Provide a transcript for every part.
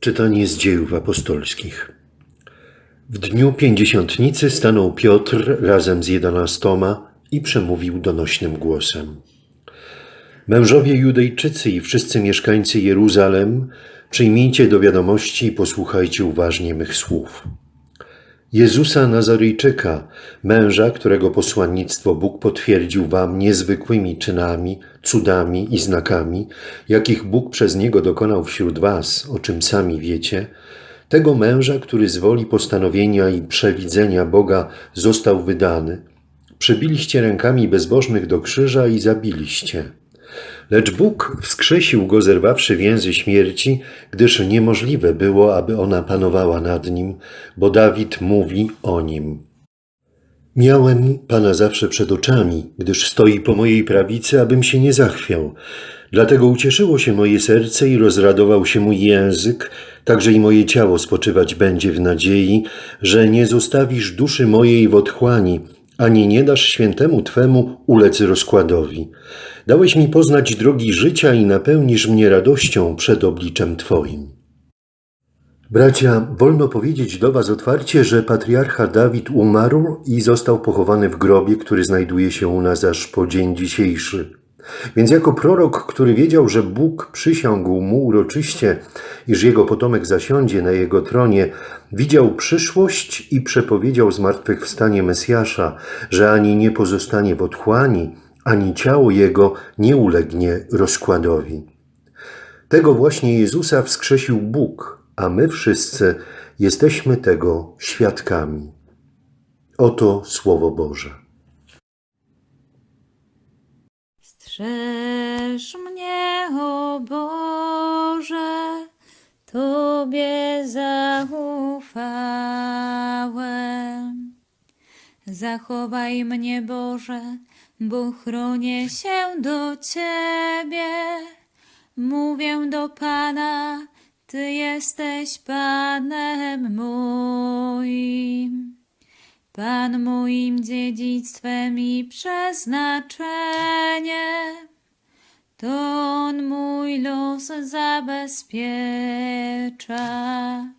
Czytanie z dziejów apostolskich. W dniu pięćdziesiątnicy stanął Piotr razem z jedenastoma i przemówił donośnym głosem. Mężowie Judejczycy i wszyscy mieszkańcy Jeruzalem, przyjmijcie do wiadomości i posłuchajcie uważnie mych słów. Jezusa Nazaryjczyka, męża, którego posłannictwo Bóg potwierdził wam niezwykłymi czynami, cudami i znakami, jakich Bóg przez niego dokonał wśród was, o czym sami wiecie, tego męża, który z woli postanowienia i przewidzenia Boga został wydany, przybiliście rękami bezbożnych do krzyża i zabiliście. Lecz Bóg wskrzesił go, zerwawszy więzy śmierci, gdyż niemożliwe było, aby ona panowała nad nim, bo Dawid mówi o nim. Miałem Pana zawsze przed oczami, gdyż stoi po mojej prawicy, abym się nie zachwiał. Dlatego ucieszyło się moje serce i rozradował się mój język, także i moje ciało spoczywać będzie w nadziei, że nie zostawisz duszy mojej w otchłani, ani nie dasz świętemu Twemu ulec rozkładowi. Dałeś mi poznać drogi życia i napełnisz mnie radością przed obliczem Twoim. Bracia, wolno powiedzieć do Was otwarcie, że patriarcha Dawid umarł i został pochowany w grobie, który znajduje się u nas aż po dzień dzisiejszy. Więc jako prorok, który wiedział, że Bóg przysiągł mu uroczyście, iż jego potomek zasiądzie na jego tronie, widział przyszłość i przepowiedział zmartwychwstanie Mesjasza, że ani nie pozostanie w otchłani, ani ciało jego nie ulegnie rozkładowi. Tego właśnie Jezusa wskrzesił Bóg, a my wszyscy jesteśmy tego świadkami. Oto Słowo Boże. Strzeż mnie, o Boże, Tobie zaufałem. Zachowaj mnie, Boże, bo chronię się do Ciebie. Mówię do Pana, Ty jesteś Panem moim. Pan moim dziedzictwem i przeznaczeniem, to On mój los zabezpiecza.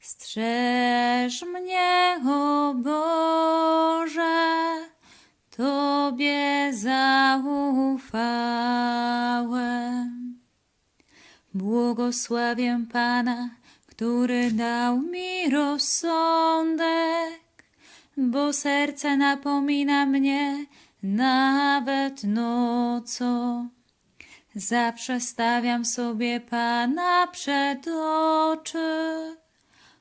Strzeż mnie, o Boże, Tobie zaufałem. Błogosławię Pana, który dał mi rozsądek, bo serce napomina mnie nawet nocą. Zawsze stawiam sobie Pana przed oczy.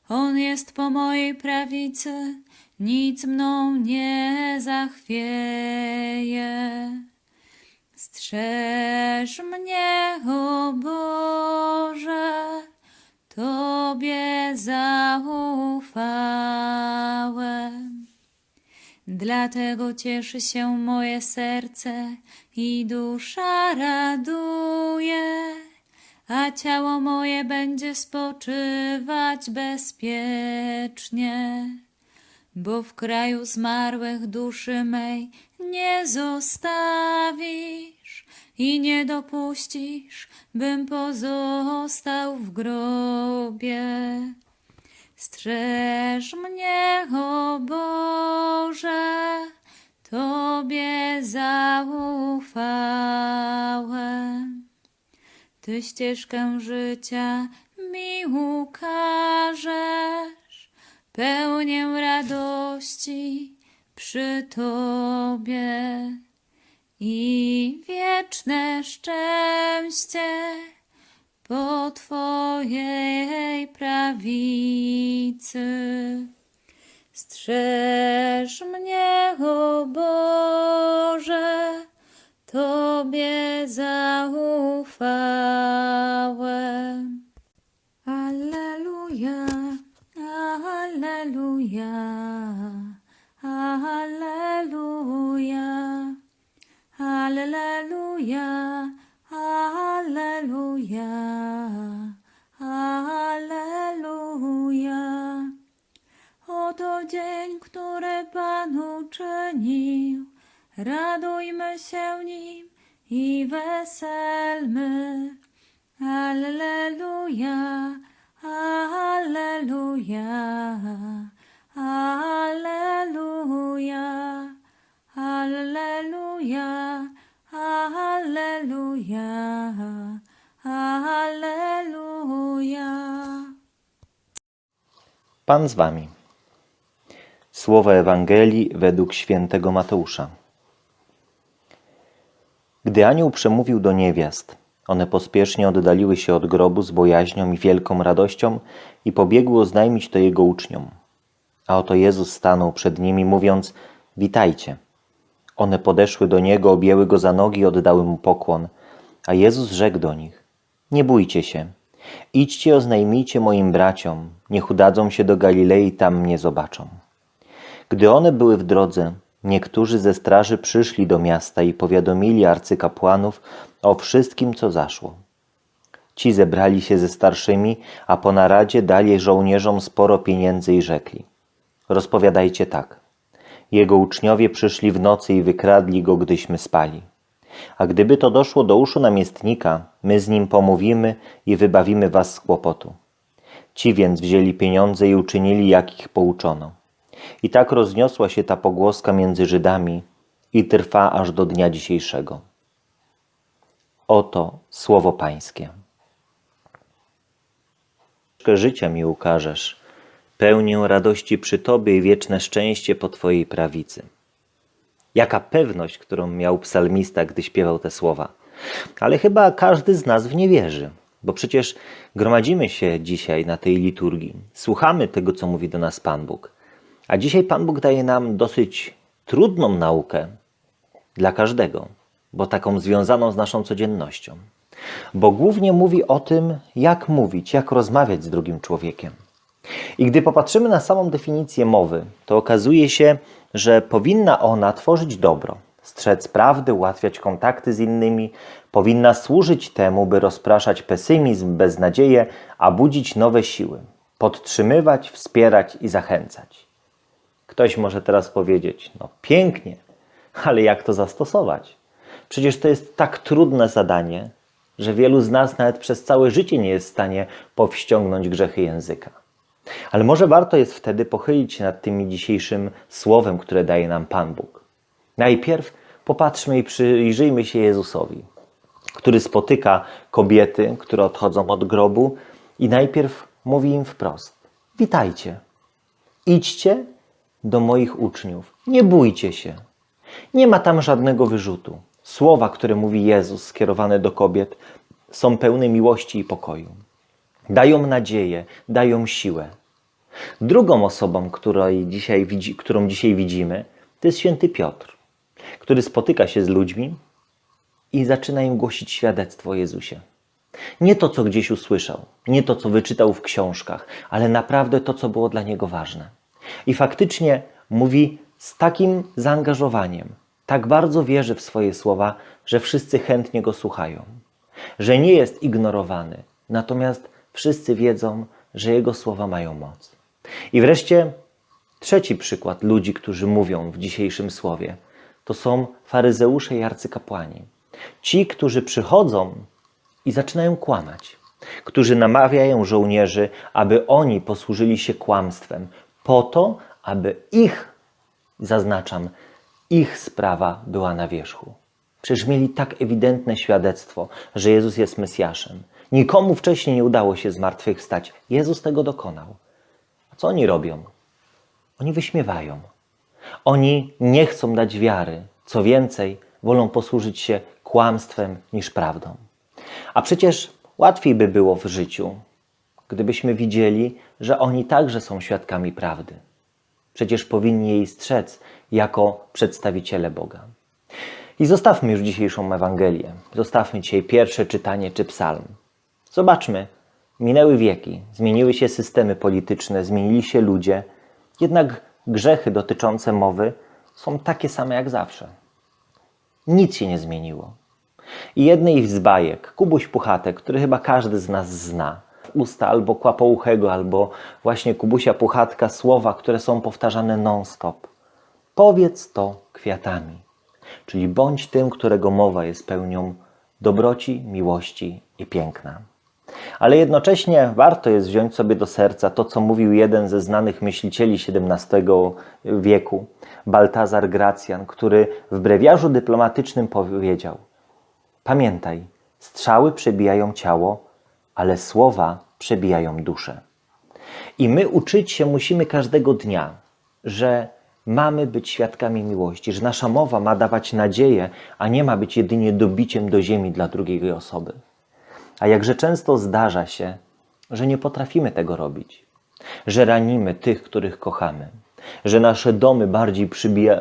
On jest po mojej prawicy, nic mną nie zachwieje. Strzeż mnie, o Boże, Tobie zaufałem. Dlatego cieszy się moje serce i dusza raduje, a ciało moje będzie spoczywać bezpiecznie, bo w kraju zmarłych duszy mej nie zostawisz i nie dopuścisz, bym pozostał w grobie. Strzeż mnie, o Boże, Tobie zaufałem. Ty ścieżkę życia mi ukażesz, pełnię radości przy Tobie i wieczne szczęście po Twojej prawicy. Strzeż mnie, o Boże, Tobie zaufałem. Alleluja, Alleluja, Alleluja. Oto dzień, który Pan uczynił, radujmy się nim i weselmy. Alleluja, Alleluja, Alleluja, Alleluja. Alleluja, Alleluja. Pan z wami. Słowo Ewangelii według świętego Mateusza. Gdy anioł przemówił do niewiast, one pospiesznie oddaliły się od grobu z bojaźnią i wielką radością i pobiegły oznajmić to jego uczniom. A oto Jezus stanął przed nimi, mówiąc: Witajcie. One podeszły do niego, objęły go za nogi i oddały mu pokłon. A Jezus rzekł do nich: Nie bójcie się. Idźcie, oznajmijcie moim braciom, niech udadzą się do Galilei, tam mnie zobaczą. Gdy one były w drodze, niektórzy ze straży przyszli do miasta i powiadomili arcykapłanów o wszystkim, co zaszło. Ci zebrali się ze starszymi, a po naradzie dali żołnierzom sporo pieniędzy i rzekli: Rozpowiadajcie tak. Jego uczniowie przyszli w nocy i wykradli go, gdyśmy spali. A gdyby to doszło do uszu namiestnika, my z nim pomówimy i wybawimy was z kłopotu. Ci więc wzięli pieniądze i uczynili, jak ich pouczono. I tak rozniosła się ta pogłoska między Żydami i trwa aż do dnia dzisiejszego. Oto słowo Pańskie. Życia mi ukażesz, pełnię radości przy Tobie i wieczne szczęście po Twojej prawicy. Jaka pewność, którą miał psalmista, gdy śpiewał te słowa. Ale chyba każdy z nas w nie wierzy, bo przecież gromadzimy się dzisiaj na tej liturgii, słuchamy tego, co mówi do nas Pan Bóg. A dzisiaj Pan Bóg daje nam dosyć trudną naukę dla każdego, bo taką związaną z naszą codziennością. Bo głównie mówi o tym, jak mówić, jak rozmawiać z drugim człowiekiem. I gdy popatrzymy na samą definicję mowy, to okazuje się, że powinna ona tworzyć dobro, strzec prawdy, ułatwiać kontakty z innymi, powinna służyć temu, by rozpraszać pesymizm, beznadzieję, a budzić nowe siły, podtrzymywać, wspierać i zachęcać. Ktoś może teraz powiedzieć: No pięknie, ale jak to zastosować? Przecież to jest tak trudne zadanie, że wielu z nas nawet przez całe życie nie jest w stanie powściągnąć grzechy języka. Ale może warto jest wtedy pochylić się nad tym dzisiejszym słowem, które daje nam Pan Bóg. Najpierw popatrzmy i przyjrzyjmy się Jezusowi, który spotyka kobiety, które odchodzą od grobu i najpierw mówi im wprost: Witajcie, idźcie do moich uczniów, nie bójcie się. Nie ma tam żadnego wyrzutu. Słowa, które mówi Jezus skierowane do kobiet, są pełne miłości i pokoju. Dają nadzieję, dają siłę. Drugą osobą, dzisiaj, którą dzisiaj widzimy, to jest święty Piotr, który spotyka się z ludźmi i zaczyna im głosić świadectwo o Jezusie. Nie to, co gdzieś usłyszał, nie to, co wyczytał w książkach, ale naprawdę to, co było dla niego ważne. I faktycznie mówi z takim zaangażowaniem, tak bardzo wierzy w swoje słowa, że wszyscy chętnie go słuchają, że nie jest ignorowany, natomiast wszyscy wiedzą, że jego słowa mają moc. I wreszcie trzeci przykład ludzi, którzy mówią w dzisiejszym słowie, to są faryzeusze i arcykapłani. Ci, którzy przychodzą i zaczynają kłamać, którzy namawiają żołnierzy, aby oni posłużyli się kłamstwem, po to, aby ich, zaznaczam, ich sprawa była na wierzchu. Przecież mieli tak ewidentne świadectwo, że Jezus jest Mesjaszem. Nikomu wcześniej nie udało się zmartwychwstać. Jezus tego dokonał. A co oni robią? Oni wyśmiewają. Oni nie chcą dać wiary. Co więcej, wolą posłużyć się kłamstwem niż prawdą. A przecież łatwiej by było w życiu, gdybyśmy widzieli, że oni także są świadkami prawdy. Przecież powinni jej strzec jako przedstawiciele Boga. I zostawmy już dzisiejszą Ewangelię. Zostawmy dzisiaj pierwsze czytanie czy psalm. Zobaczmy, minęły wieki, zmieniły się systemy polityczne, zmienili się ludzie, jednak grzechy dotyczące mowy są takie same jak zawsze. Nic się nie zmieniło. I jednej z bajek, Kubuś Puchatek, który chyba każdy z nas zna, usta albo Kłapouchego, albo właśnie Kubusia Puchatka, słowa, które są powtarzane non-stop. Powiedz to kwiatami, czyli bądź tym, którego mowa jest pełnią dobroci, miłości i piękna. Ale jednocześnie warto jest wziąć sobie do serca to, co mówił jeden ze znanych myślicieli XVII wieku, Baltazar Gracjan, który w brewiarzu dyplomatycznym powiedział: Pamiętaj, strzały przebijają ciało, ale słowa przebijają duszę. I my uczyć się musimy każdego dnia, że mamy być świadkami miłości, że nasza mowa ma dawać nadzieję, a nie ma być jedynie dobiciem do ziemi dla drugiej osoby. A jakże często zdarza się, że nie potrafimy tego robić, że ranimy tych, których kochamy, że nasze domy bardziej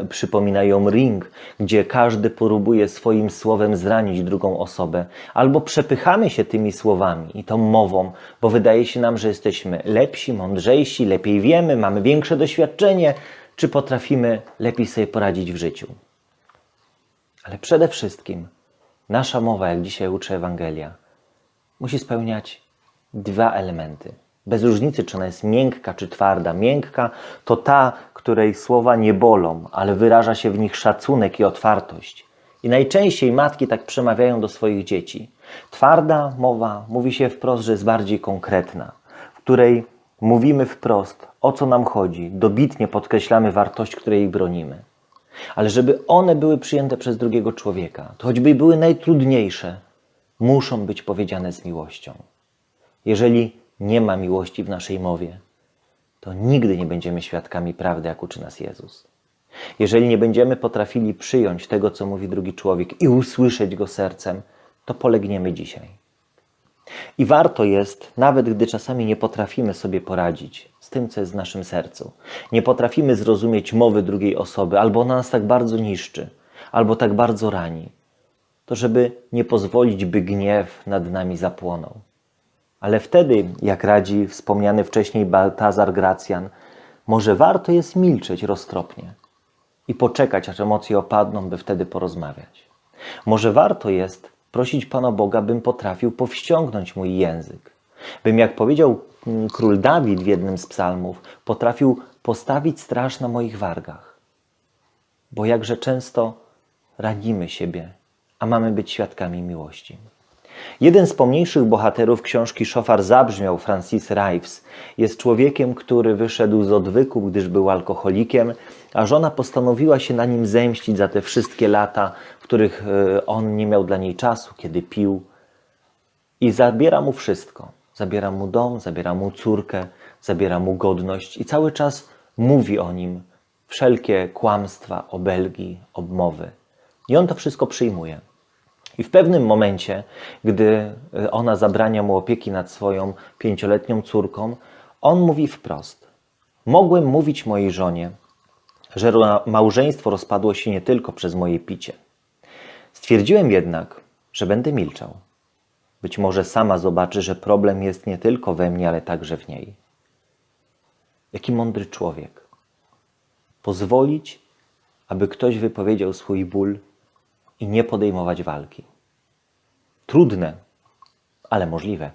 przypominają ring, gdzie każdy próbuje swoim słowem zranić drugą osobę, albo przepychamy się tymi słowami i tą mową, bo wydaje się nam, że jesteśmy lepsi, mądrzejsi, lepiej wiemy, mamy większe doświadczenie, czy potrafimy lepiej sobie poradzić w życiu. Ale przede wszystkim nasza mowa, jak dzisiaj uczy Ewangelia, musi spełniać dwa elementy. Bez różnicy, czy ona jest miękka, czy twarda. Miękka to ta, której słowa nie bolą, ale wyraża się w nich szacunek i otwartość. I najczęściej matki tak przemawiają do swoich dzieci. Twarda mowa mówi się wprost, że jest bardziej konkretna, w której mówimy wprost, o co nam chodzi, dobitnie podkreślamy wartość, której bronimy. Ale żeby one były przyjęte przez drugiego człowieka, to choćby były najtrudniejsze, muszą być powiedziane z miłością. Jeżeli nie ma miłości w naszej mowie, to nigdy nie będziemy świadkami prawdy, jak uczy nas Jezus. Jeżeli nie będziemy potrafili przyjąć tego, co mówi drugi człowiek i usłyszeć go sercem, to polegniemy dzisiaj. I warto jest, nawet gdy czasami nie potrafimy sobie poradzić z tym, co jest w naszym sercu, nie potrafimy zrozumieć mowy drugiej osoby, albo ona nas tak bardzo niszczy, albo tak bardzo rani, to żeby nie pozwolić, by gniew nad nami zapłonął. Ale wtedy, jak radzi wspomniany wcześniej Baltazar Gracjan, może warto jest milczeć roztropnie i poczekać, aż emocje opadną, by wtedy porozmawiać. Może warto jest prosić Pana Boga, bym potrafił powściągnąć mój język, bym, jak powiedział mm, król Dawid w jednym z psalmów, potrafił postawić straż na moich wargach. Bo jakże często ranimy siebie, a mamy być świadkami miłości. Jeden z pomniejszych bohaterów książki Szofar zabrzmiał, Francis Rives, jest człowiekiem, który wyszedł z odwyku, gdyż był alkoholikiem, a żona postanowiła się na nim zemścić za te wszystkie lata, w których e, on nie miał dla niej czasu, kiedy pił. I zabiera mu wszystko. Zabiera mu dom, zabiera mu córkę, zabiera mu godność i cały czas mówi o nim wszelkie kłamstwa, obelgi, obmowy. I on to wszystko przyjmuje. I w pewnym momencie, gdy y, ona zabrania mu opieki nad swoją pięcioletnią córką, on mówi wprost: Mogłem mówić mojej żonie, że małżeństwo rozpadło się nie tylko przez moje picie. Stwierdziłem jednak, że będę milczał. Być może sama zobaczy, że problem jest nie tylko we mnie, ale także w niej. Jaki mądry człowiek. Pozwolić, aby ktoś wypowiedział swój ból i nie podejmować walki. Trudne, ale możliwe.